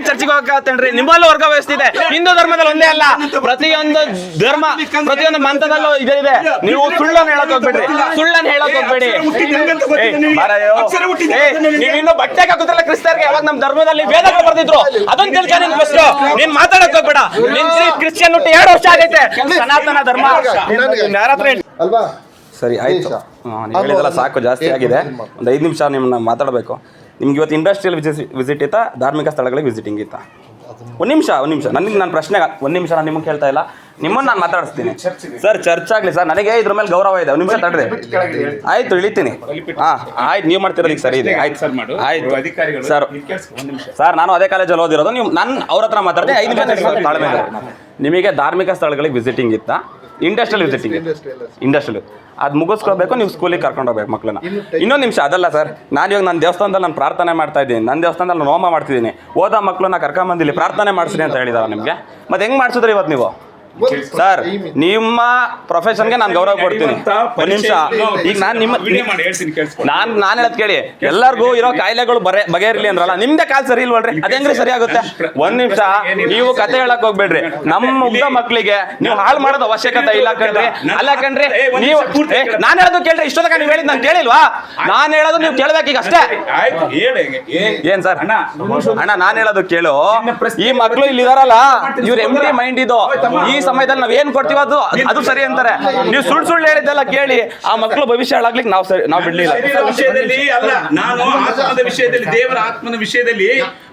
ಹಾಕೊಂಡ್ ಚರ್ಚಿಗೆ ಹೋಗತ್ತೇನ್ರಿ ನಿಮ್ಮಲ್ಲೂ ವರ್ಗ ವ್ಯವಸ್ಥೆ ಇದೆ. ಹಿಂದೂ ಧರ್ಮದಲ್ಲಿ ಒಂದೇ ಅಲ್ಲ. ಪ್ರತಿಯೊಂದು ಧರ್ಮ ಪ್ರತಿಯೊಂದು ಮಂತದಲ್ಲೂ ಇದೆ ಇದೆ. ನೀವು ಸುಳ್ಳನ್ನು ಹೇಳಕ್ ಹೋಗ್ಬೇಡ್ರಿ. ಸುಳ್ಳನ್ನು ಹೇಳಕ್ ಹೋಗ್ಬೇಡಿ. ನೀವು ಇನ್ನು ಬಟ್ಟೆ ಹಾಕುದ್ರಲ್ಲ ಕ್ರಿಸ್ತರಿಗೆ ಯಾವಾಗ ನಮ್ ಧರ್ಮದಲ್ಲಿ ವೇದಗಳು ಬರ್ತಿದ್ರು ಅದೊಂದು ತಿಳ್ಕ ನಿನ್ ಫಸ್ಟ್ ನೀನ್ ಮಾತಾಡಕ್ ಹೋಗ್ಬೇಡ. ನೀನ್ ಕ್ರಿಶ್ಚಿಯನ್ ಹುಟ್ಟಿ ಎರಡು ವರ್ಷ ಆಗೈತೆ. ಸನಾತನ ಧರ್ಮ. ಅಲ್ವಾ? ಸರಿ ಆಯ್ತು. ಹೇಳಿದೆಲ್ಲ ಸಾಕು ಜಾಸ್ತಿ ಆಗಿದೆ. ಒಂದು ಐದು ನಿಮಿಷ ನಿಮ್ಮನ್ನ ಮಾತಾಡಬೇಕು. ನಿಮ್ಗೆ ಇವತ್ತು ಇಂಡಸ್ಟ್ರಿಯಲ್ ವಿಸಿಟ್ ವಿಸಿಟ್ ಇತ್ತಾ? ಧಾರ್ಮಿಕ ಸ್ಥಳಗಳಿಗೆ ವಿಸಿಟಿಂಗ್ ಇತ್ತಾ? ಒಂದು ನಿಮಿಷ ಒಂದು ನಿಮಿಷ. ನನಗೆ ನನ್ನ ಪ್ರಶ್ನೆ ಒಂದು ನಿಮಿಷ ನಾನು ನಿಮಗೆ ಕೇಳ್ತಾ ಇಲ್ಲ. ನಿಮ್ಮನ್ನು ನಾನು ಮಾತಾಡಿಸ್ತೀನಿ. ಸರ್ ಚರ್ಚ್ ಆಗಲಿ ಸರ್ ನನಗೆ ಇದ್ರ ಮೇಲೆ ಗೌರವ ಇದೆ. ಒಂದು ನಿಮಿಷ ತಡ್ರಿ. ಆಯ್ತು ಇಳಿತೀನಿ. ಹಾಂ ಆಯ್ತು ನೀವು ಮಾಡ್ತಿರೋದು ಈಗ ಸರಿ ಇದೆ. ಆಯ್ತು ಸರ್ ಮಾಡು. ಆಯ್ತು. ಅಧಿಕಾರಿಗಳು ಸರ್. ಸರ್ ನಾನು ಅದೇ ಕಾಲೇಜಲ್ಲಿ ಓದಿರೋದು. ನೀವು ನಾನು ಅವ್ರ ಹತ್ರ ಮಾತಾಡ್ತೀನಿ. ಐದು ನಿಮಿಷ ತಾಳ್ಮೆ ನಿಮಗೆ ಧಾರ್ಮಿಕ ಸ್ಥಳಗಳಿಗೆ ವಿಸಿಟಿಂಗ್ ಇತ್ತಾ? Industrial visiting. ಇಂಡಸ್ಟ್ರಿಯಲ್ ಅದು ಮುಗಿಸ್ಕೊಳ್ಬೇಕು ನೀವು ಸ್ಕೂಲಿಗೆ ಕರ್ಕೊಂಡು ಹೋಗ್ಬೇಕು ಮಕ್ಕಳನ್ನ ಇನ್ನೊಂದು ನಿಮಿಷ ಅದಲ್ಲ ಸರ್. ನಾನು ಇವಾಗ ನನ್ನ ದೇವಸ್ಥಾನದಲ್ಲಿ ನಾನು ಪ್ರಾರ್ಥನೆ ಮಾಡ್ತಾ ಇದ್ದೀನಿ. ನನ್ನ ದೇವಸ್ಥಾನದಲ್ಲಿ ನಾನು ಹೋಮ ಮಾಡ್ತಿದ್ದೀನಿ. ಓದೋ ಮಕ್ಕಳನ್ನ ಕರ್ಕೊಂಬಂದಿಲ್ಲಿ ಪ್ರಾರ್ಥನೆ ಮಾಡಿಸ್ರಿ ಅಂತ ಹೇಳಿದಾರ ನಿಮಗೆ. ಮತ್ತೆ ಹೆಂಗೆ ಮಾಡಿಸಿದ್ರೆ ಇವತ್ತು ನೀವು? ಸರ್ ನಿಮ್ಮ ಪ್ರೊಫೆಷನ್ಗೆ ನಾನು ಗೌರವ ಕೊಡ್ತೀನಿ. ಒಂದು ನಿಮಿಷ. ಈಗ ನಾನು ನಿಮ್ಮ ನಾನು ನಾನು ಹೇಳ್ತೀನಿ ಕೇಳಿಸ್ಕೊ. ನಾನ್ ನಾನ್ ಹೇಳದ್ ಕೇಳಿ. ಎಲ್ಲರಿಗೂ ಇರೋ ಕಾಯಿಲೆಗಳು ಬರೆ ಬಗೆಹರಿಲಿ ಅಂದ್ರಲ್ಲ ನಿಮ್ದೇ ಕಾಲ್ ಸರಿ ಇಲ್ವಲ್ರಿ? ಅದೇಂಗ್ರಿ ಹೆಂಗ್ರಿ ಸರಿ ಆಗುತ್ತೆ? ಒಂದ್ ನಿಮಿಷ ನೀವು ಕತೆ ಹೇಳಕ್ ಹೋಗ್ಬೇಡ್ರಿ. ನಮ್ಮ ಮುಗ್ಧ ಮಕ್ಕಳಿಗೆ ನೀವು ಹಾಳು ಮಾಡೋದು ಅವಶ್ಯಕತೆ ಇಲ್ಲ ಕಣ್ರಿ. ಅಲ್ಲ ಕಣ್ರಿ ನೀವು ನಾನು ಹೇಳೋದು ಕೇಳ್ರಿ ಇಷ್ಟೊತ್ತಕ ನೀವು ಹೇಳಿದ್ ನಾನು ಕೇಳಿಲ್ವಾ? ನಾನು ಹೇಳೋದು ನೀವು ಕೇಳ್ಬೇಕು ಈಗ ಅಷ್ಟೇ. ಏನ್ ಸರ್? ಅಣ್ಣ, ನಾನು ನಾನ್ ಹೇಳೋದು ಕೇಳು. ಈ ಮಕ್ಕಳು ಇಲ್ಲಿ ಇದಾರಲ್ಲ ಇವ್ರ ಎಂಡಿ ಮೈಂಡ್ ಇದು. ಈ ಸಮಯದಲ್ಲಿ ನಾವ್ ಏನ್ ಕೊಡ್ತೀವಿ ಅದು ಅದು ಸರಿ ಅಂತಾರೆ ನೀವು ಸುಳ್ಳು ಸುಳ್ಳು ಹೇಳಿದ್ದೆಲ್ಲ ಕೇಳಿ ಆ ಮಕ್ಳು ಭವಿಷ್ಯ ಹಾಳಾಗ್ಲಿಕ್ಕೆ ನಾವು ಸರಿ ನಾವು ಬಿಡ್ಲಿಲ್ಲ ವಿಷಯದಲ್ಲಿ ಅಲ್ಲ ನಾನು ಆತ್ಮದ ವಿಷಯದಲ್ಲಿ ದೇವರ ಆತ್ಮನ ವಿಷಯದಲ್ಲಿ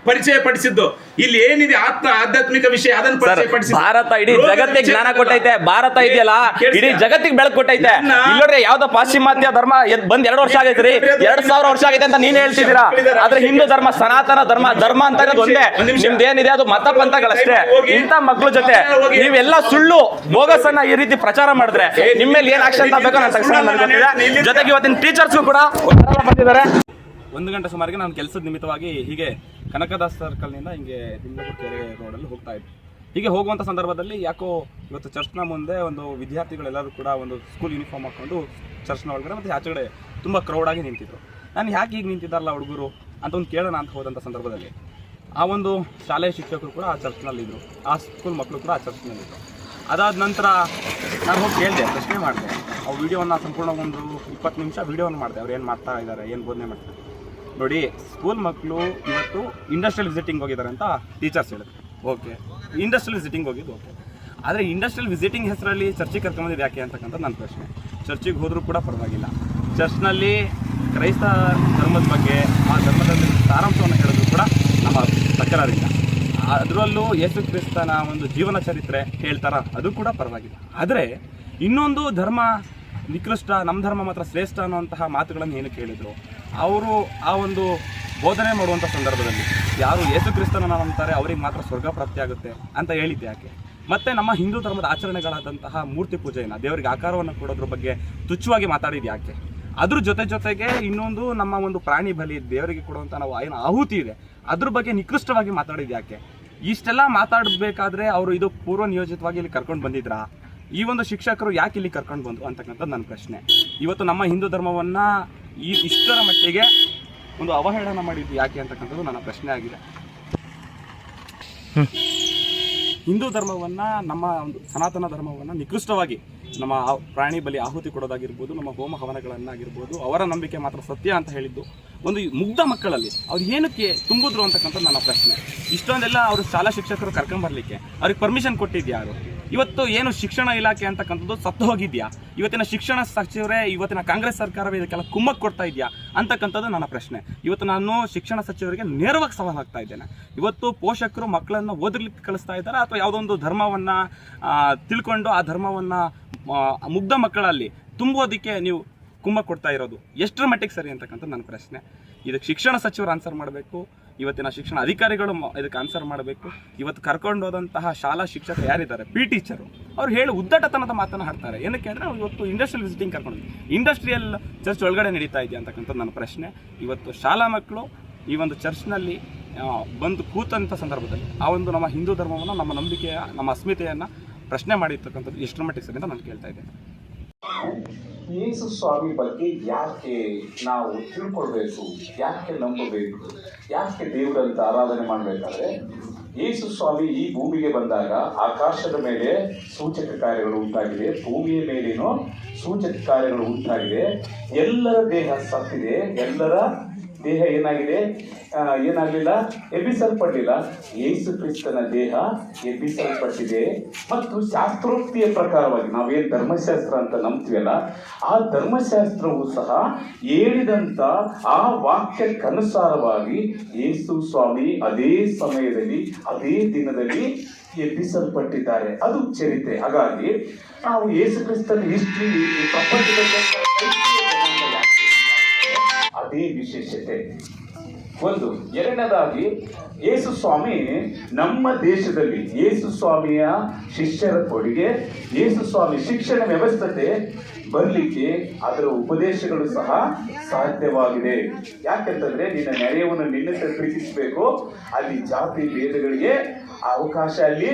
ಪರಿಚಯ ಪಡಿಸಿದ್ದು ಇಲ್ಲಿ ಏನಿದೆ ಆತ್ಮ ಆಧ್ಯಾತ್ಮಿಕ ವಿಷಯ ಅದನ್ನು ಪರಿಚಯ ಪಡಿಸಿ ಭಾರತ ಇಡೀ ಜಗತ್ತಿಗೆ ಜ್ಞಾನ ಕೊಟ್ಟೈತೆ ಭಾರತ ಇದೆಯಲ್ಲ. ಇಡೀ ಜಗತ್ತಿಗೆ ಬೆಳಕು ಕೊಟ್ಟೈತೆ. ಇಲ್ಲಿ ನೋಡ್ರಿ ಯಾವ್ದೋ ಪಾಶ್ಚಿಮಾತ್ಯ ಧರ್ಮ ಬಂದ್ ಎರಡು ವರ್ಷ ಆಗೈತ್ರಿ ಎರಡ್ ಸಾವಿರ ವರ್ಷ ಆಗೈತೆ ಅಂತ ನೀನ್ ಹೇಳ್ತಿದ್ದೀರಾ? ಆದ್ರೆ ಹಿಂದೂ ಧರ್ಮ ಸನಾತನ ಧರ್ಮ ಧರ್ಮ ಅಂತ ಇರೋದು ಒಂದೇ. ನಿಮ್ದು ಏನಿದೆ ಅದು ಮತ ಪಂಥಗಳಷ್ಟೇ. ಇಂಥ ಮಕ್ಳ ಜೊತೆ ನೀವೆಲ್ಲ ಸುಳ್ಳು ಬೋಗಸನ್ನ ಈ ರೀತಿ ಪ್ರಚಾರ ಮಾಡಿದ್ರೆ ನಿಮ್ಮ ಮೇಲೆ ಏನ್ ಆಕ್ಷನ್ ತಗೋಬೇಕು ನನ್ನ ತಕ್ಷಣ ಜೊತೆಗೆ ಇವತ್ತಿನ ಟೀಚರ್ಸ್ಗೂ ಕೂಡ ಬಂದಿದ್ದಾರೆ ಒಂದು ಗಂಟೆ ಸುಮಾರಿಗೆ ನಾನು ಕೆಲಸದ ನಿಮಿತ್ತವಾಗಿ ಹೀಗೆ ಕನಕದಾಸ್ ಸರ್ಕಲ್ನಿಂದ ಹಿಂಗೆ ದಿಂಡಪುರ ಕೆರೆ ರೋಡಲ್ಲಿ ಹೋಗ್ತಾ ಇದ್ದೆ ಹೀಗೆ ಹೋಗುವಂಥ ಸಂದರ್ಭದಲ್ಲಿ ಯಾಕೋ ಇವತ್ತು ಚರ್ಚ್ನ ಮುಂದೆ ಒಂದು ವಿದ್ಯಾರ್ಥಿಗಳೆಲ್ಲರೂ ಕೂಡ ಒಂದು ಸ್ಕೂಲ್ ಯೂನಿಫಾರ್ಮ್ ಹಾಕೊಂಡು ಚರ್ಚ್ನ ಒಳಗಡೆ ಮತ್ತು ಆಚೆಗಡೆ ತುಂಬ ಕ್ರೌಡಾಗಿ ನಿಂತಿದ್ರು. ನಾನು ಯಾಕೆ ಈಗ ನಿಂತಿದ್ದಾರಲ್ಲ ಹುಡುಗರು ಅಂತ ಒಂದು ಕೇಳೋಣ ಅಂತ ಹೋದಂಥ ಸಂದರ್ಭದಲ್ಲಿ. ಆ ಒಂದು ಶಾಲೆಯ ಶಿಕ್ಷಕರು ಕೂಡ ಆ ಚರ್ಚ್ನಲ್ಲಿದ್ದರು ಆ ಸ್ಕೂಲ್ ಮಕ್ಕಳು ಕೂಡ ಆ ಚರ್ಚ್ನಲ್ಲಿದ್ದರು ಅದಾದ ನಂತರ ನಾನು ಹೋಗಿ ಕೇಳಿದೆ, ಪ್ರಶ್ನೆ ಮಾಡಿದೆ. ಆ ವಿಡಿಯೋವನ್ನು ಸಂಪೂರ್ಣ ಒಂದು ಇಪ್ಪತ್ತು ನಿಮಿಷ ವಿಡಿಯೋವನ್ನು ಮಾಡಿದೆ. ಅವ್ರು ಏನು ಮಾಡ್ತಾ ಇದ್ದಾರೆ ಏನು ಬೋಧನೆ ಮಾಡ್ತಾರೆ ನೋಡಿ ಸ್ಕೂಲ್ ಮಕ್ಕಳು ಇವತ್ತು ಇಂಡಸ್ಟ್ರಿಯಲ್ ವಿಸಿಟಿಂಗ್ ಹೋಗಿದ್ದಾರೆ ಅಂತ ಟೀಚರ್ಸ್ ಹೇಳಿದ್ರು. ಓಕೆ. ಇಂಡಸ್ಟ್ರಿಯಲ್ ವಿಸಿಟಿಂಗ್ ಹೋಗಿದ್ದು ಓಕೆ ಆದರೆ ಇಂಡಸ್ಟ್ರಿಯಲ್ ವಿಸಿಟಿಂಗ್ ಹೆಸರಲ್ಲಿ ಚರ್ಚಿಗೆ ಕರ್ಕೊಂಬಂದಿದ್ದು ಯಾಕೆ ಅಂತಕ್ಕಂಥ ನನ್ನ ಪ್ರಶ್ನೆ. ಚರ್ಚಿಗೆ ಹೋದರೂ ಕೂಡ ಪರವಾಗಿಲ್ಲ. ಚರ್ಚ್ನಲ್ಲಿ ಕ್ರೈಸ್ತ ಧರ್ಮದ ಬಗ್ಗೆ ಆ ಧರ್ಮದಲ್ಲಿ ಸಾರಾಂಶವನ್ನು ಹೇಳಿದ್ರು ಕೂಡ ನಮ್ಮ ತಕರಾರಿಲ್ಲ ಅದರಲ್ಲೂ ಯೇಸು ಕ್ರಿಸ್ತನ ಒಂದು ಜೀವನ ಚರಿತ್ರೆ ಹೇಳ್ತಾರ ಅದು ಕೂಡ ಪರವಾಗಿಲ್ಲ. ಆದರೆ ಇನ್ನೊಂದು ಧರ್ಮ ನಿಕೃಷ್ಟ ನಮ್ಮ ಧರ್ಮ ಮಾತ್ರ ಶ್ರೇಷ್ಠ ಅನ್ನುವಂತಹ ಮಾತುಗಳನ್ನು ಏನು ಕೇಳಿದ್ರು? ಅವರು ಆ ಒಂದು ಬೋಧನೆ ಮಾಡುವಂಥ ಸಂದರ್ಭದಲ್ಲಿ ಯಾರು ಯೇಸು ಕ್ರಿಸ್ತನ ನಂಬ್ತಾರೆ, ಅವರಿಗೆ ಮಾತ್ರ ಸ್ವರ್ಗ ಪ್ರಾಪ್ತಿ ಆಗುತ್ತೆ ಅಂತ ಹೇಳಿದ್ದೆ ಯಾಕೆ? ಮತ್ತೆ ನಮ್ಮ ಹಿಂದೂ ಧರ್ಮದ ಆಚರಣೆಗಳಾದಂತಹ ಮೂರ್ತಿ ಪೂಜೆಯನ್ನು, ದೇವರಿಗೆ ಆಕಾರವನ್ನು ಕೊಡೋದ್ರ ಬಗ್ಗೆ ತುಚ್ಛವಾಗಿ ಮಾತಾಡಿದ್ದು ಯಾಕೆ? ಅದ್ರ ಜೊತೆ ಜೊತೆಗೆ ಇನ್ನೊಂದು ನಮ್ಮ ಒಂದು ಪ್ರಾಣಿ ಬಲಿ, ದೇವರಿಗೆ ಕೊಡುವಂಥ ನಾವು ಏನು ಆಹುತಿ ಇದೆ, ಅದ್ರ ಬಗ್ಗೆ ನಿಕೃಷ್ಟವಾಗಿ ಮಾತಾಡಿದ್ದು ಯಾಕೆ? ಇಷ್ಟೆಲ್ಲ ಮಾತಾಡಬೇಕಾದ್ರೆ ಅವರು ಇದು ಪೂರ್ವ ನಿಯೋಜಿತವಾಗಿ ಇಲ್ಲಿ ಕರ್ಕೊಂಡು ಬಂದಿದ್ರಾ? ಈ ಒಂದು ಶಿಕ್ಷಕರು ಯಾಕೆ ಇಲ್ಲಿ ಕರ್ಕೊಂಡು ಬಂದು ಅಂತಕ್ಕಂಥದ್ದು ನನ್ನ ಪ್ರಶ್ನೆ. ಇವತ್ತು ನಮ್ಮ ಹಿಂದೂ ಧರ್ಮವನ್ನ ಈ ಇಷ್ಟರ ಮಟ್ಟಿಗೆ ಒಂದು ಅವಹೇಳನ ಮಾಡಿದ್ದು ಯಾಕೆ ಅಂತಕ್ಕಂಥದ್ದು ನನ್ನ ಪ್ರಶ್ನೆ ಆಗಿದೆ. ಹಿಂದೂ ಧರ್ಮವನ್ನ, ನಮ್ಮ ಒಂದು ಸನಾತನ ಧರ್ಮವನ್ನ ನಿಕೃಷ್ಟವಾಗಿ ನಮ್ಮ ಪ್ರಾಣಿ ಬಲಿ ಆಹುತಿ ಕೊಡೋದಾಗಿರ್ಬೋದು, ನಮ್ಮ ಹೋಮ ಹವನಗಳನ್ನಾಗಿರ್ಬೋದು, ಅವರ ನಂಬಿಕೆ ಮಾತ್ರ ಸತ್ಯ ಅಂತ ಹೇಳಿದ್ದು ಒಂದು ಮುಗ್ಧ ಮಕ್ಕಳಲ್ಲಿ ಅವ್ರು ಏನಕ್ಕೆ ತುಂಬಿದ್ರು ಅಂತಕ್ಕಂಥ ನನ್ನ ಪ್ರಶ್ನೆ. ಇಷ್ಟೊಂದೆಲ್ಲ ಅವರು ಶಾಲಾ ಶಿಕ್ಷಕರು ಕರ್ಕೊಂಬರ್ಲಿಕ್ಕೆ, ಅವ್ರಿಗೆ ಪರ್ಮಿಷನ್ ಕೊಟ್ಟಿದ್ಯಾರು ಇವತ್ತು ಏನು ಶಿಕ್ಷಣ ಇಲಾಖೆ ಅಂತಕ್ಕಂಥದ್ದು ಸತ್ತು ಹೋಗಿದ್ಯಾ? ಇವತ್ತಿನ ಶಿಕ್ಷಣ ಸಚಿವರೇ, ಇವತ್ತಿನ ಕಾಂಗ್ರೆಸ್ ಸರ್ಕಾರವೇ ಇದಕ್ಕೆಲ್ಲ ಕುಮ್ಮಕ್ ಕೊಡ್ತಾ ಇದೆಯಾ? ಅಂತಕ್ಕಂಥದ್ದು ನನ್ನ ಪ್ರಶ್ನೆ. ಇವತ್ತು ನಾನು ಶಿಕ್ಷಣ ಸಚಿವರಿಗೆ ನೇರವಾಗಿ ಸವಾಲು ಹಾಕ್ತಾ ಇದ್ದೇನೆ. ಇವತ್ತು ಪೋಷಕರು ಮಕ್ಕಳನ್ನು ಓದಲಿಕ್ಕೆ ಕಳಿಸ್ತಾ ಇದ್ದಾರೆ? ಅಥವಾ ಯಾವುದೊಂದು ಧರ್ಮವನ್ನು ತಿಳ್ಕೊಂಡು ಆ ಧರ್ಮವನ್ನ ಮುಗ್ಧ ಮಕ್ಕಳಲ್ಲಿ ತುಂಬೋದಕ್ಕೆ ನೀವು ಕುಂಭ ಕೊಡ್ತಾ ಇರೋದು? ಎಷ್ಟರ ಮಟ್ಟಿಗೆ ಸರಿ ಅಂತಕ್ಕಂಥದ್ದು ನನ್ನ ಪ್ರಶ್ನೆ. ಇದಕ್ಕೆ ಶಿಕ್ಷಣ ಸಚಿವರು ಆನ್ಸರ್ ಮಾಡಬೇಕು, ಇವತ್ತಿನ ಶಿಕ್ಷಣ ಅಧಿಕಾರಿಗಳು ಇದಕ್ಕೆ ಆನ್ಸರ್ ಮಾಡಬೇಕು. ಇವತ್ತು ಕರ್ಕೊಂಡು ಹೋದಂತಹ ಶಾಲಾ ಶಿಕ್ಷಕರು ಯಾರಿದ್ದಾರೆ? ಪಿ ಟೀಚರು ಅವ್ರು ಹೇಳಿ ಉದ್ದಟತನದ ಮಾತನ್ನು ಹಾಡ್ತಾರೆ. ಏನಕ್ಕೆ ಅಂದರೆ ಇವತ್ತು ಇಂಡಸ್ಟ್ರಿಯಲ್ ವಿಸಿಟಿಂಗ್ ಕರ್ಕೊಂಡು ಇಂಡಸ್ಟ್ರಿಯಲ್ ಚರ್ಚ್ ಒಳಗಡೆ ನಡೀತಾ ಇದೆಯಾ ಅಂತಕ್ಕಂಥದ್ದು ನನ್ನ ಪ್ರಶ್ನೆ. ಇವತ್ತು ಶಾಲಾ ಮಕ್ಕಳು ಈ ಒಂದು ಚರ್ಚ್ನಲ್ಲಿ ಬಂದು ಕೂತಂಥ ಸಂದರ್ಭದಲ್ಲಿ ಆ ಒಂದು ನಮ್ಮ ಹಿಂದೂ ಧರ್ಮವನ್ನು, ನಮ್ಮ ನಂಬಿಕೆಯ, ನಮ್ಮ ಅಸ್ಮಿತೆಯನ್ನು ಪ್ರಶ್ನೆ ಮಾಡಿರ್ತಕ್ಕಂಥದ್ದು ಎಷ್ಟರ ಅಂತ ನಾನು ಕೇಳ್ತಾ ಇದ್ದೇನೆ. ಯೇಸು ಸ್ವಾಮಿ ಬಗ್ಗೆ ಯಾಕೆ ನಾವು ತಿಳ್ಕೊಳ್ಬೇಕು, ಯಾಕೆ ನಂಬಬೇಕು, ಯಾಕೆ ದೇವರಂತ ಆರಾಧನೆ ಮಾಡಬೇಕಾದ್ರೆ ಯೇಸು ಸ್ವಾಮಿ ಈ ಭೂಮಿಗೆ ಬಂದಾಗ ಆಕಾಶದ ಮೇಲೆ ಸೂಚಕ ಕಾರ್ಯಗಳು ಉಂಟಾಗಿದೆ, ಭೂಮಿಯ ಮೇಲೇನೋ ಸೂಚಕ ಕಾರ್ಯಗಳು ಉಂಟಾಗಿದೆ, ಎಲ್ಲರ ದೇಹ ಸತ್ತಿದೆ, ಎಲ್ಲರ ದೇಹ ಏನಾಗಿದೆ? ಏನಾಗಲಿಲ್ಲ? ಎಬ್ಬಿಸಲ್ಪಟ್ಟಿಲ್ಲ ಯೇಸು ಕ್ರಿಸ್ತನ ದೇಹ ಎಬ್ಬಿಸಲ್ಪಟ್ಟಿದೆ. ಮತ್ತು ಶಾಸ್ತ್ರೋಕ್ತಿಯ ಪ್ರಕಾರವಾಗಿ ನಾವೇನು ಧರ್ಮಶಾಸ್ತ್ರ ಅಂತ ನಂಬ್ತೀವಲ್ಲ, ಆ ಧರ್ಮಶಾಸ್ತ್ರವು ಸಹ ಹೇಳಿದಂಥ ಆ ವಾಕ್ಯಕ್ಕನುಸಾರವಾಗಿ ಯೇಸು ಸ್ವಾಮಿ ಅದೇ ಸಮಯದಲ್ಲಿ, ಅದೇ ದಿನದಲ್ಲಿ ಎಬ್ಬಿಸಲ್ಪಟ್ಟಿದ್ದಾರೆ. ಅದು ಚರಿತ್ರೆ ಹಾಗಾಗಿ ನಾವು ಯೇಸು ಕ್ರಿಸ್ತನ ಹಿಸ್ಟ್ರಿ ಪ್ರಪಂಚದಲ್ಲಿ ಅದೇ ವಿಶೇಷತೆ ಒಂದು, ಎರಡನೇದಾಗಿ ಯೇಸು ಸ್ವಾಮಿ ನಮ್ಮ ದೇಶದಲ್ಲಿ ಯೇಸು ಸ್ವಾಮಿಯ ಶಿಷ್ಯರ ಕೊಡುಗೆ ಯೇಸು ಸ್ವಾಮಿ ಶಿಕ್ಷಣ ವ್ಯವಸ್ಥೆ ಬರಲಿಕ್ಕೆ ಅದರ ಉಪದೇಶಗಳು ಸಹ ಸಾಧ್ಯವಾಗಿದೆ. ಯಾಕೆಂತಂದ್ರೆ, ನಿನ್ನ ನೆರೆಯವನ್ನು ನಿನ್ನಂತೆ ಪ್ರೀತಿಸಬೇಕು, ಅಲ್ಲಿ ಜಾತಿ ಭೇದಗಳಿಗೆ ಅವಕಾಶ ಅಲ್ಲಿ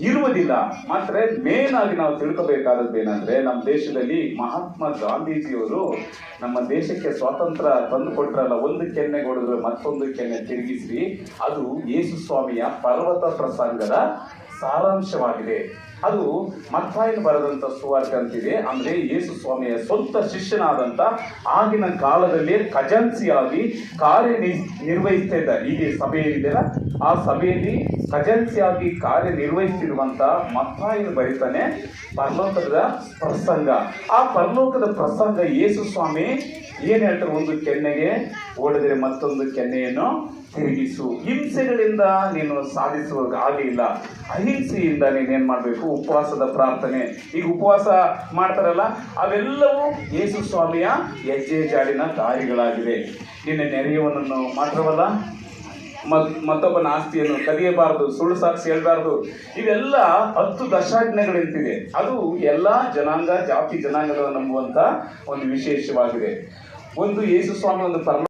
ಇರುವುದಿಲ್ಲ. ಮಾತ್ರ ಮೇನ್ ಆಗಿ ನಾವು ತಿಳ್ಕೋಬೇಕಾದದ್ದು ಏನಂದ್ರೆ, ನಮ್ಮ ದೇಶದಲ್ಲಿ ಮಹಾತ್ಮ ಗಾಂಧೀಜಿಯವರು ನಮ್ಮ ದೇಶಕ್ಕೆ ಸ್ವಾತಂತ್ರ್ಯ ತಂದುಕೊಟ್ರಲ್ಲ ಒಂದು ಕೆನ್ನೆ ಮತ್ತೊಂದು ಕೆನ್ನೆ ತಿರುಗಿಸಿ ಅದು ಯೇಸು ಸ್ವಾಮಿಯ ಪರ್ವತ ಪ್ರಸಂಗದ ಸಾರಾಂಶವಾಗಿದೆ. ಅದು ಮತ್ತಾಯನ ಬರೆದಂತ ಸುವಾರ್ತೆ ಅಂತಿದೆ ಅಂದ್ರೆ ಯೇಸು ಸ್ವಾಮಿಯ ಸ್ವಂತ ಶಿಷ್ಯನಾದಂತ ಆಗಿನ ಕಾಲದಲ್ಲಿ ಖಜಾನ್ಸಿಯಾಗಿ ಕಾರ್ಯ ನಿರ್ವಹಿಸ್ತಾ ಇದ್ದ ಈಗ ಸಭೆಯಲ್ಲಿದೆಯಲ್ಲ ಆ ಸಭೆಯಲ್ಲಿ ಖಜಾನ್ಸಿಯಾಗಿ ಕಾರ್ಯನಿರ್ವಹಿಸ್ತಿರುವಂತ ಮತ್ತಾಯನ ಬರೀತಾನೆ ಪರಲೋಕದ ಪ್ರಸಂಗ. ಆ ಪರಲೋಕದ ಪ್ರಸಂಗ ಯೇಸು ಸ್ವಾಮಿ ಏನ್ ಹೇಳ್ತಾರೆ? ಒಂದು ಕೆನ್ನೆಗೆ ಓಡಿದರೆ ಮತ್ತೊಂದು ಕೆನ್ನೆಯನ್ನು ತಿರುಗಿಸು. ಹಿಂಸೆಗಳಿಂದ ನೀನು ಇಲ್ಲ ಅಹಿಂಸೆಯಿಂದ ನೀನೇನು ಮಾಡಬೇಕು? ಉಪವಾಸದ ಪ್ರಾರ್ಥನೆ. ಈಗ ಉಪವಾಸ ಮಾಡ್ತಾರಲ್ಲ, ಅವೆಲ್ಲವೂ ಯೇಸು ಸ್ವಾಮಿಯ ಹೆಜ್ಜೆ ಜಾಡಿನ ದಾರಿಗಳಾಗಿವೆ. ನಿನ್ನ ನೆರೆಯವನನ್ನು ಮಾತ್ರವಲ್ಲ, ಮತ್, ಮತ್ತೊಬ್ಬನ ಆಸ್ತಿಯನ್ನು ಕದಿಯಬಾರದು, ಸುಳ್ಳು ಸಾಕ್ಷಿ ಹೇಳಬಾರ್ದು. ಇವೆಲ್ಲ ಹತ್ತು ದಶಾಜ್ಞೆಗಳಿಂತಿದೆ. ಅದು ಎಲ್ಲ ಜನಾಂಗ, ಜಾತಿ ಜನಾಂಗದ ನಂಬುವಂತ ಒಂದು ವಿಶೇಷವಾಗಿದೆ. ಒಂದು ಯೇಸು ಸ್ವಾಮಿ, ಒಂದು ಪರಮ